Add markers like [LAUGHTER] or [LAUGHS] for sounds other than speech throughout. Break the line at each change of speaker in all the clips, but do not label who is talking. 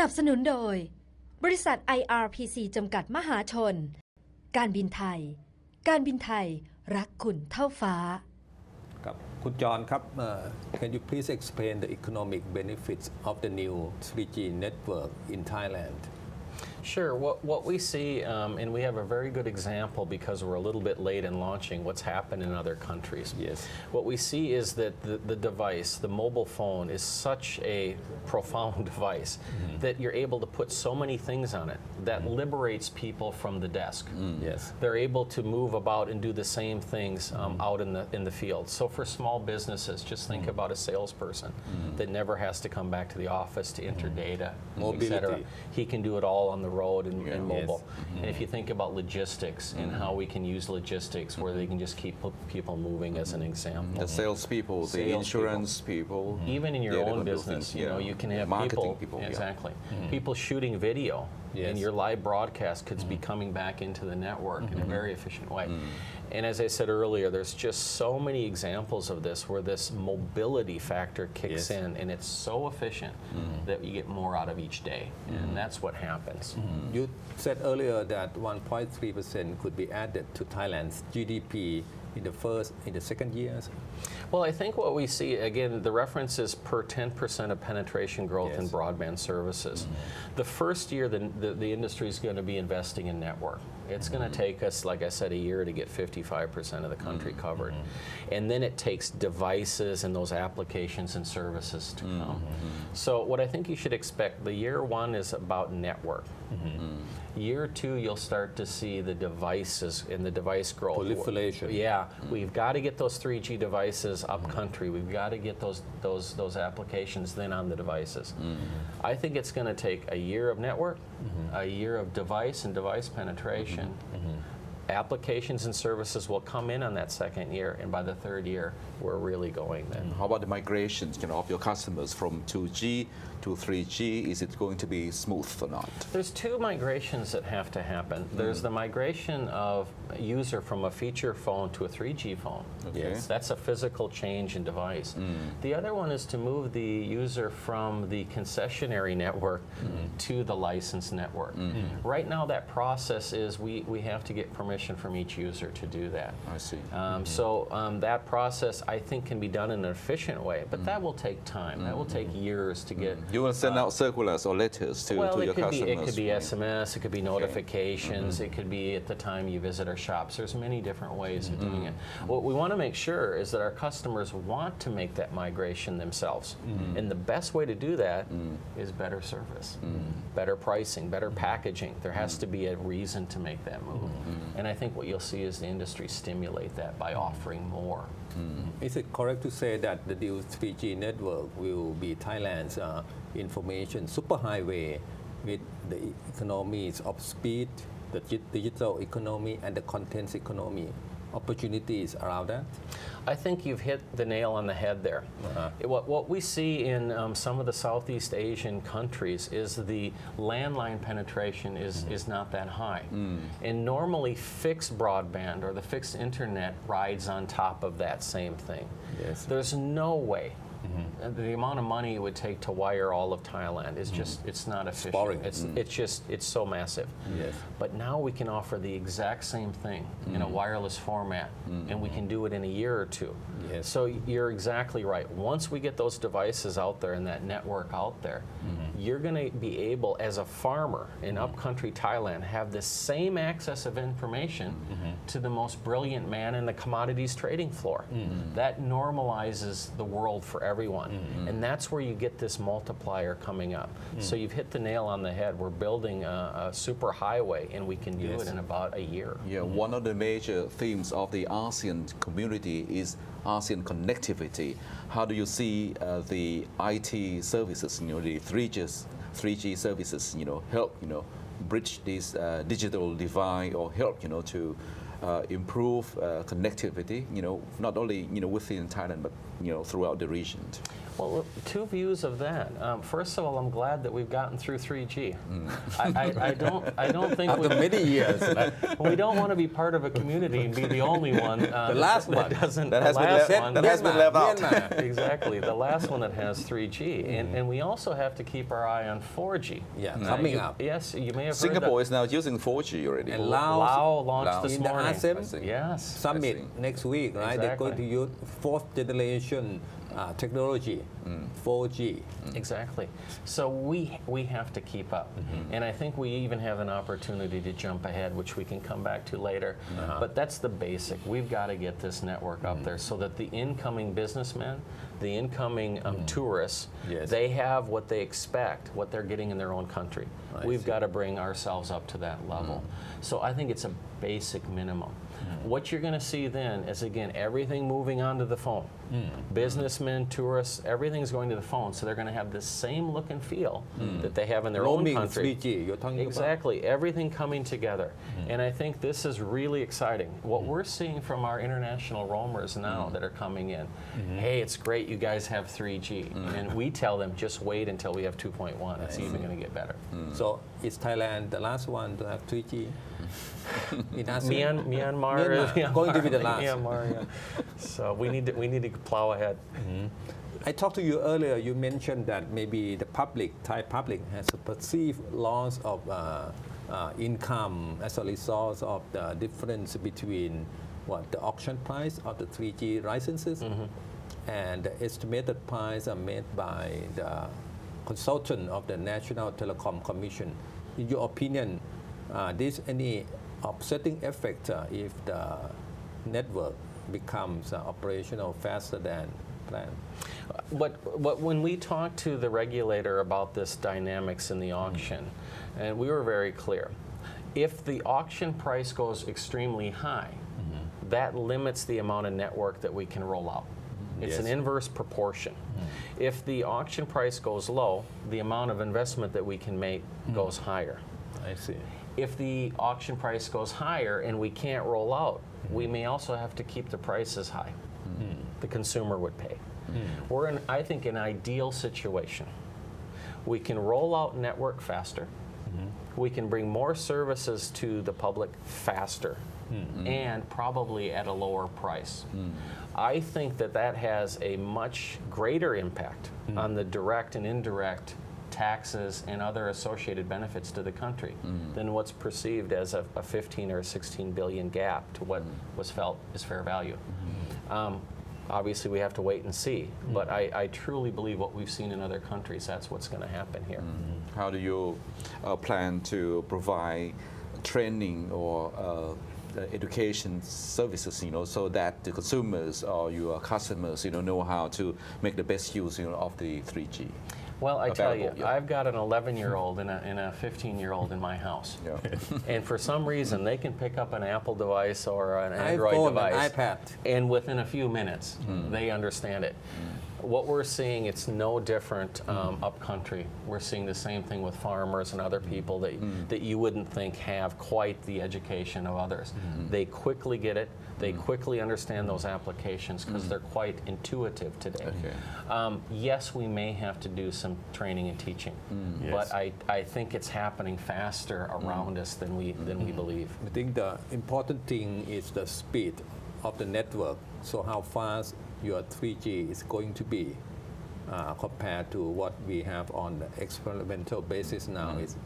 นับสนุนโดย บริษัท IRPC จำกัดมหาชน การบินไทย การบินไทยรักคุณเท่าฟ้า
ครับคุณจอห์นครับ uh, can you please explain the economic benefits of the new 3G network in Thailand
Sure. What, what we see, um, and we have a very good example because we're a little bit late in launching what's happened in other countries.
Yes.
What we see is that the, the device, the mobile phone, is such a profound [LAUGHS] device mm-hmm. that you're able to put so many things on it that mm-hmm. liberates people from the desk. Mm-hmm.
yes
They're able to move about and do the same things um, out in the in the field. So for small businesses, just think about a salesperson that never has to come back to the office to enter data, et cetera. He can do it all on the road and,
Yeah.
and
Yes.
mobile. And if mm-hmm. you think about logistics and how we can use logistics where they can just keep people moving as an example.
The salespeople, the
Salespeople.
insurance people. Mm-hmm.
Even in your own business,
things,
you know, you can have
Marketing
people,
people, yeah.
exactly, mm-hmm. people shooting video,
Yes.
and your live broadcast could be coming back into the network in a very efficient way. And as I said earlier, there's just so many examples of this where this mobility factor kicks
Yes.
in, and it's so efficient mm-hmm. that you get more out of each day, and mm-hmm. that's what happens. Mm-hmm.
you said earlier that 1.3% could be added to Thailand's GDP in the first in the second years
Well, I think what we see, again, the reference is per 10% of penetration growth in broadband services. The first year, the, the, the industry is going to be investing in network. It's going to take us, like I said, a year to get 55% of the country mm-hmm. covered. Mm-hmm. And then it takes devices and those applications and services to come. Mm-hmm. So, what I think you should expect the year one is about network. Year two, you'll start to see the devices and the device growth.
Proliferation.
Yeah, we've got to get those 3G devices up country. We've got to get those those those applications then on the devices. I think it's going to take a year of network, a year of device and device penetration. Mm-hmm. Mm-hmm. Applications and services will come in on that second year, and by the third year, we're really going then.
How about the migrations you know, of your customers from 2G to 3G? Is it going to be smooth or not?
There's two migrations that have to happen. There's mm. the migration of a user from a feature phone to a 3G phone.
Okay.
Yes.
That's a physical change in device. Mm. The other one is to move the user from the concessionary network mm. to the licensed network. Right now, that process is we, we have to get permission from each user to do that.
I see.
Um, mm-hmm. So um, that process, I think, can be done in an efficient way, but that mm. will take time. That will take mm-hmm. years to get. Mm-hmm.
You will send uh, out circulars or letters to,
Well,
to your customers.
it could be? SMS, it could be notifications, it could be at the time you visit our shops. There's many different ways of doing it. What we want to make sure is that our customers want to make that migration themselves, and the best way to do that mm. is better service, better pricing, better packaging. There has to be a reason to make that move, and I think what you'll see is the industry stimulate that by offering more.
Is it correct to say that the new 3G network will be Thailand's uh, information superhighway with the economies of speed, the digital economy, and the contents economy? Opportunities around that?
I think you've hit the nail on the head there.
Uh-huh.
What, what we see in um, some of the Southeast Asian countries is the landline penetration is,
Mm-hmm.
is not that high.
Mm.
And normally fixed broadband or the fixed internet rides on top of that same thing.
Yes.
There's no way.
Mm-hmm.
uh, The amount of money it would take to wire all of Thailand is mm. just, it's not efficient.
boring.
It's, mm. it's just, it's so massive.
Yes.
But now we can offer the exact same thing in a mm. wireless format, and we can do it in a year or two.
Yes.
So you're exactly right. Once we get those devices out there and that network out there, mm-hmm. you're going to be able, as a farmer in mm-hmm. upcountry Thailand, have the same access of information mm-hmm. to the most brilliant man in the commodities trading floor. That normalizes the world for everyone, and that's where you get this multiplier coming up. So you've hit the nail on the head. We're building a, a super highway, and we can do
Yes.
it in about a year.
Yeah, one of the major themes of the ASEAN community is ASEAN connectivity. How do you see uh, the IT services, you know, the 3G, 3G services, you know, help, you know, bridge this uh, digital divide or help, you know, to uh, improve uh, connectivity, you know, not only you know within Thailand but you know throughout the region?
Well, two views of that. Um, first of all, I'm glad that we've gotten through 3G. I, I, I don't, I don't think
After
we,
many years, [LAUGHS]
we don't want to be part of a community and be the only one. Uh,
The last
that,
one.
that doesn't.
That
the
has been left-
one,
that has been left out.
Exactly, the last one that has 3G, and, and we also have to keep our eye on 4G.
Yeah, coming
you-
up.
Yes, you may have
Singapore is now using 4G already.
And. Laos-
Lao launched
Laos.
this
in the
morning.
ASEM
I.
Yes.
summit next week, right? They're going to
Exactly.
use fourth generation uh, technology, mm. 4G. Mm.
Exactly. So we we have to keep up, mm-hmm. and I think we even have an opportunity to jump ahead, which we can come back to later. Uh-huh. But that's the basic. We've got to get this network up mm. there so that the incoming businessmen, the incoming um, tourists,
Yes.
they have what they expect, what they're getting in their own country.
I
We've got to bring ourselves up to that level. So I think it's a basic minimum. Mm-hmm. What you're going to see then is again everything moving onto the phone. Mm. Businessmen, tourists, everything's going to the phone, so they're going to have the same look and feel mm. that they have in their
Roaming
own country.
3G, you're talking about?
Exactly, everything coming together.
Mm-hmm.
And I think this is really exciting. What mm. we're seeing from our international roamers now that are coming in, mm-hmm. hey, it's great you guys have 3G.
Mm-hmm.
And we tell them just wait until we have 2.1. It's even going to get better.
So is Thailand the last one to have 3G?
Myan, [LAUGHS] Myanmar,
Myanmar, going to be the last.
Myanmar, yeah. So we need to, we need to plow ahead.
I talked to you earlier. You mentioned that maybe the public, Thai public, has a perceived loss of uh, uh, income as a result of the difference between what the auction price of the 3G licenses and the estimated price are made by the consultant of the National Telecom Commission. In your opinion, uh, this any upsetting effect uh, if the network becomes uh, operational faster than planned?
But, but when we talked to the regulator about this dynamics in the auction, and we were very clear, if the auction price goes extremely high, that limits the amount of network that we can roll out. It's an inverse proportion. If the auction price goes low, the amount of investment that we can make goes higher.
I see.
If the auction price goes higher and we can't roll out, we may also have to keep the prices high. Hmm. The consumer would pay. Hmm. We're in, I think, an ideal situation. We can roll out network faster. Mm-hmm. We can bring more services to the public faster hmm. and probably at a lower price. I think that that has a much greater impact on the direct and indirect taxes and other associated benefits to the country than what's perceived as a, a 15 or 16 billion gap to what was felt is fair value. Um, obviously, we have to wait and see, but I, I truly believe what we've seen in other countries, that's what's going to happen here.
How do you uh, plan to provide training or uh, education services, you know, so that the consumers or your customers, you know, know how to make the best use, you know, of the 3G?
Well, I tell you,
yeah.
I've got an 11 year old and a, and a 15 year old in my house.
Yeah. [LAUGHS]
And for some reason, they can pick up an Apple device or an Android
iPhone,
device.
and iPad.
And within a few minutes, hmm. they understand it. Hmm. What we're seeing, it's no different um, mm. upcountry. We're seeing the same thing with farmers and other people that, mm. that you wouldn't think have quite the education of others. Mm. They quickly get it. They quickly understand those applications because they're quite intuitive today.
Okay.
Um, yes, we may have to do some training and teaching, but
Yes.
I, I think it's happening faster around us than we, than we believe.
I think the important thing is the speed of the network. So how fast your 3G is going to be uh, compared to what we have on the experimental basis now is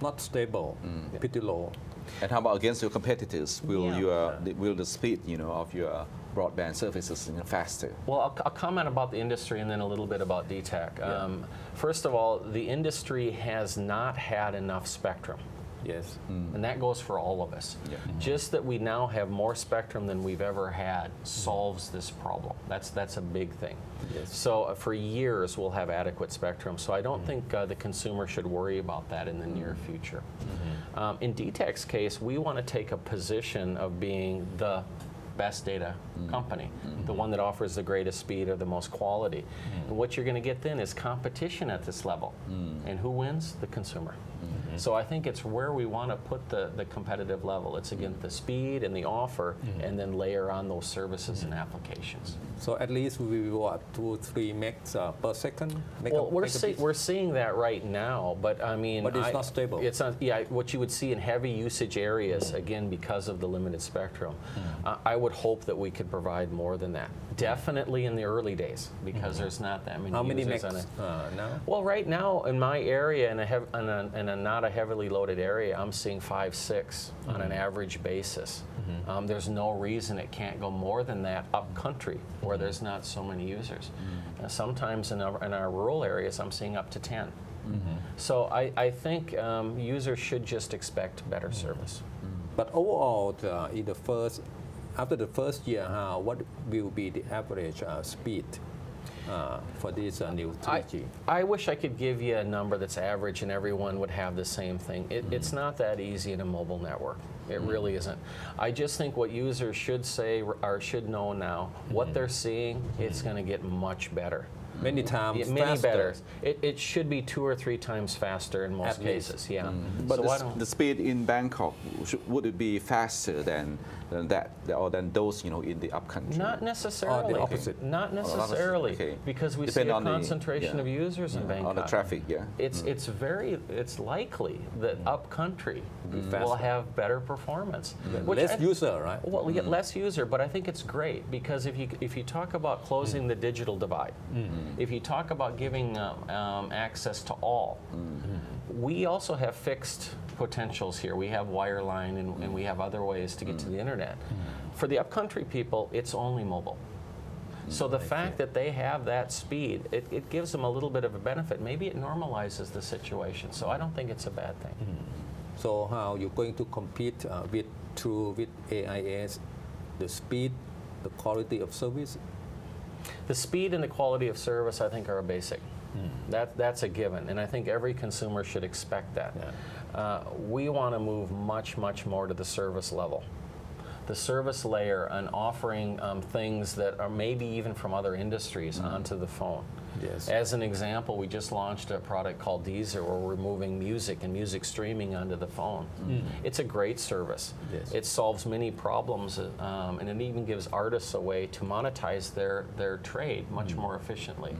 not stable, pretty low.
And how about against your competitors? Will
Yeah.
your the- will the speed, you know, of your broadband services you know, faster?
Well, I'll, I'll comment about the industry and then a little bit about DTAC. Um, first of all, the industry has not had enough spectrum.
Yes. Mm.
And that goes for all of us.
Yeah. Mm-hmm.
Just that we now have more spectrum than we've ever had solves this problem. That's, that's a big thing.
Yes.
So uh, for years, we'll have adequate spectrum. So I don't mm. think uh, the consumer should worry about that in the near mm. future. Mm-hmm. Um, in DTEC's case, we want to take a position of being the best data company, mm-hmm. the one that offers the greatest speed or the most quality. And what you're going to get then is competition at this level. And who wins? The consumer. So I think it's where we want to put the, the competitive level. It's again the speed and the offer, and then layer on those services and applications.
So at least we will what two three megs uh, per second.
Well, we're, see, we're seeing that right now, but I mean,
But it's
I-
not stable.
It's not. Yeah, what you would see in heavy usage areas, again, because of the limited spectrum.
Hmm.
I I would hope that we could provide more than that. Definitely in the early days, because there's not that many.
Hmm. How many
users
megs
on it.
uh, now?
Well, right now in my area, in a, hev- in, a, a not a heavily loaded area, I'm seeing five, six on an average basis. Um, there's no reason it can't go more than that up country where there's not so many users. Uh, sometimes in our, in our rural areas, I'm seeing up to 10. So I, I think um, users should just expect better service.
But overall, uh, in the first, after the first year, how what will be the average uh, speed uh, for this uh, new
I,
3G?
I wish I could give you a number that's average and everyone would have the same thing. It, mm-hmm. It's not that easy in a mobile network. It mm-hmm. really isn't. I just think what users should say or should know now, what mm-hmm. they're seeing, it's going to get much better.
Many times
Yeah, many
faster.
better. It, it should be two or three times faster in most
At least.
cases. Yeah.
But
so
the,
why
s-
don't
the speed in Bangkok, should, would it be faster than, than that, or than those you know in the upcountry?
Not necessarily.
The opposite.
Not necessarily,
okay.
because we
Depend
see a
on the-
concentration
yeah.
of users in Bangkok.
on the traffic, yeah.
It's mm. it's very it's likely that mm. up country mm.
will
have better performance. which
Less
I-
user, right?
Well, we get less user, but I think it's great because if you if you talk about closing the digital divide, if you talk about giving um, um, access to all, we also have fixed potentials here. We have wireline and, and we have other ways to get to mm. the internet. Mm. For the upcountry people, it's only mobile. Mm, so the fact that they have that speed, it, it gives them a little bit of a benefit. Maybe it normalizes the situation. So I don't think it's a bad thing.
So how you're going to compete uh, with through with AIS, the speed, the quality of service?
The speed and the quality of service, I think, are a basic. That, that's a given, and I think every consumer should expect that. Uh, we want to move much, much more to the service level. The service layer and offering um, things that are maybe even from other industries onto the phone.
Yes.
As an example, we just launched a product called Deezer where we're moving music and music streaming onto the phone. It's a great service.
Yes.
It solves many problems um, and it even gives artists a way to monetize their, their trade much more efficiently.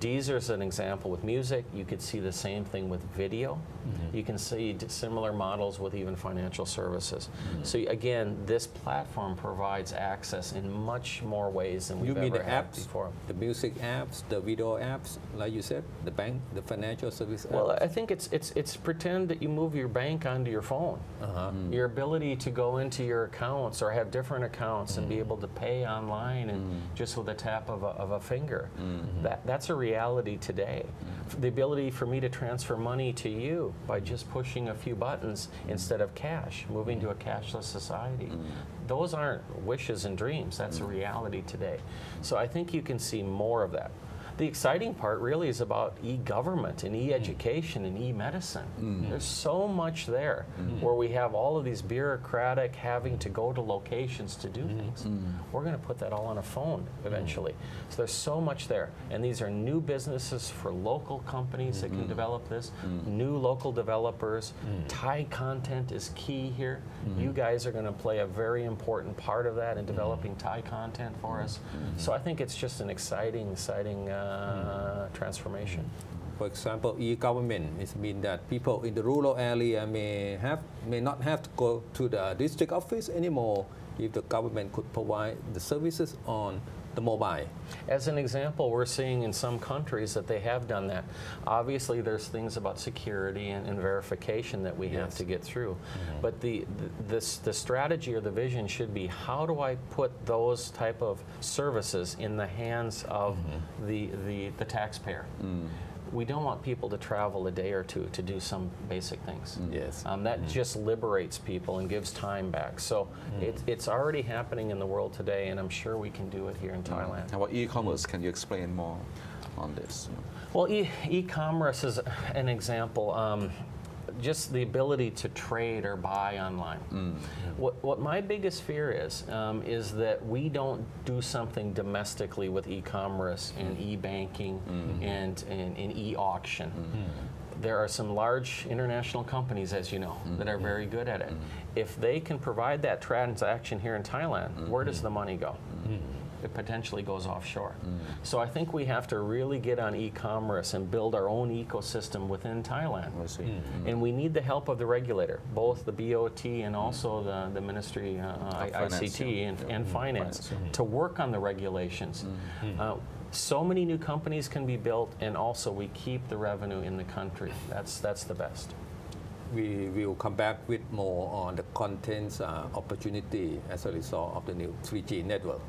Deezer is an example with music. You could see the same thing with video. Mm-hmm. You can see similar models with even financial services. Mm-hmm. So again, this platform provides access in much more ways than we've
you mean
ever
the
had
apps,
before.
the music apps, the video apps, like you said, the bank, the financial service
Well. I think it's it's it's pretend that you move your bank onto your phone.
Uh-huh. Mm.
Your ability to go into your accounts or have different accounts and be mm. able to pay online and mm. just with a tap of a, of a finger. Mm-hmm. That that's a reality today. Mm-hmm. The ability for me to transfer money to you by just pushing a few buttons instead of cash, moving to a mm-hmm. cashless society. Mm-hmm. Those aren't wishes and dreams. That's a reality today. So I think you can see more of that. The exciting part really is about e-government and mm. e-education and e-medicine. Mm. There's so much there mm. where we have all of these bureaucratic having to go to locations to do things. We're going to put that all on a phone eventually. So there's so much there. And these are new businesses for local companies that can mm-hmm. develop this, new local developers. Thai content is key here. You mm-hmm. guys are going to play a very important part of that in developing Thai content for us. Mm-hmm. So I think it's just an exciting, exciting uh, Hmm. transformation.
For example, e-government, it means that people in the rural area may have may not have to go to the district office anymore if the government could provide the services on the mobile.
As an example, we're seeing in some countries that they have done that. Obviously, there's things about security and, and verification that we have to get through. Mm-hmm. But the, the, this, the strategy or the vision should be how do I put those type of services in the hands of mm-hmm. the, the, the taxpayer? Mm. We don't want people to travel a day or two to do some basic things.
Yes.
Um, that just liberates people and gives time back. So it, it's already happening in the world today, and I'm sure we can do it here in Thailand.
How about e-commerce? Can you explain more on this?
Well, e- e-commerce is an example. Um, just the ability to trade or buy online. Mm, what, what my biggest fear is um, is that we don't do something domestically with e-commerce and mm. e-banking mm-hmm. and, and, and e-auction. Mm-hmm. there are some large international companies, as you know, that are mm-hmm. very good at it. If they can provide that transaction here in Thailand, where does the money go? It potentially goes offshore. So I think we have to really get on e-commerce and build our own ecosystem within Thailand.
I see.
And we need the help of the regulator, both the BOT and also the, the Ministry, uh, I-
finance,
ICT
yeah.
and,
Yeah.
and finance,
Finance,
to work on the regulations. Uh, so many new companies can be built, and also we keep the revenue in the country. That's, that's the best.
We will come back with more on the contents uh, opportunity as a result of the new 3G network.